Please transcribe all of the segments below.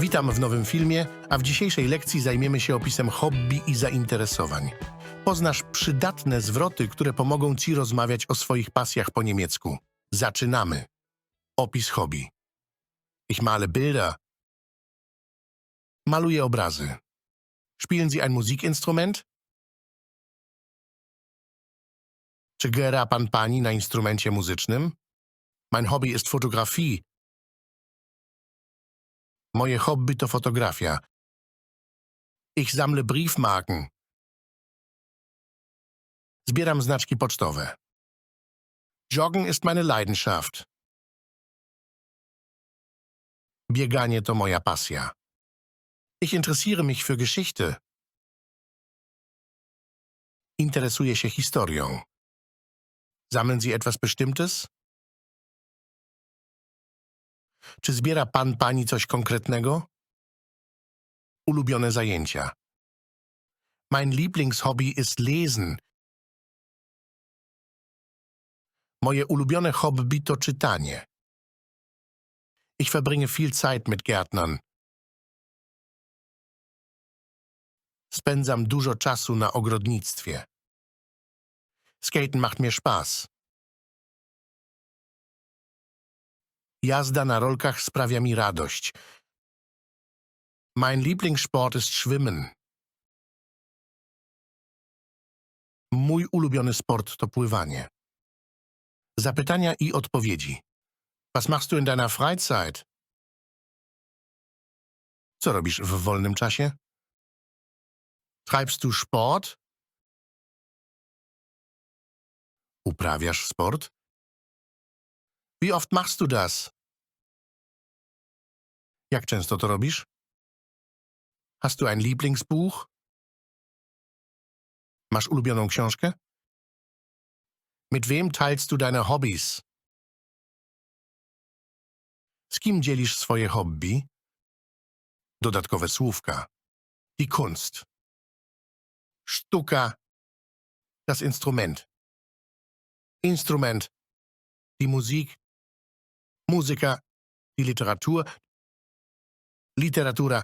Witam w nowym filmie, a w dzisiejszej lekcji zajmiemy się opisem hobby i zainteresowań. Poznasz przydatne zwroty, które pomogą Ci rozmawiać o swoich pasjach po niemiecku. Zaczynamy. Opis hobby. Ich male Bilder. Maluję obrazy. Spielen Sie ein Musikinstrument? Czy gra pan pani na instrumencie muzycznym? Mein Hobby ist Fotografie. Moje hobby to fotografia. Ich sammle Briefmarken. Zbieram znaczki pocztowe. Joggen ist meine Leidenschaft. Bieganie to moja pasja. Ich interessiere mich für Geschichte. Interesuję się historią. Sammeln Sie etwas Bestimmtes? Czy zbiera pan pani coś konkretnego? Ulubione zajęcia. Mein Lieblingshobby ist Lesen. Moje ulubione hobby to czytanie. Ich verbringe viel Zeit mit Gärtnern. Spędzam dużo czasu na ogrodnictwie. Skaten macht mir Spaß. Jazda na rolkach sprawia mi radość. Mein Lieblingssport ist Schwimmen. Mój ulubiony sport to pływanie. Zapytania i odpowiedzi. Was machst du in deiner Freizeit? Co robisz w wolnym czasie? Treibst du Sport? Uprawiasz sport? Wie oft machst du das? Jak często to robisz? Hast du ein Lieblingsbuch? Masz ulubioną książkę? Mit wem teilst du deine Hobbys? Z kim dzielisz swoje hobby? Dodatkowe słówka. Die Kunst. Sztuka. Das Instrument. Instrument. Die Musik. Musiker. Die Literatur. Literatura.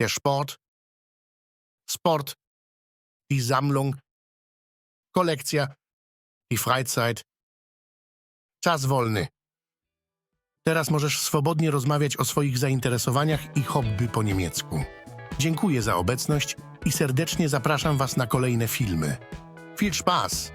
Der Sport. Sport. Die Sammlung. Kollekcja. Die Freizeit. Czas wolny. Teraz możesz swobodnie rozmawiać o swoich zainteresowaniach i hobby po niemiecku. Dziękuję za obecność i serdecznie zapraszam Was na kolejne filmy. Viel Spaß!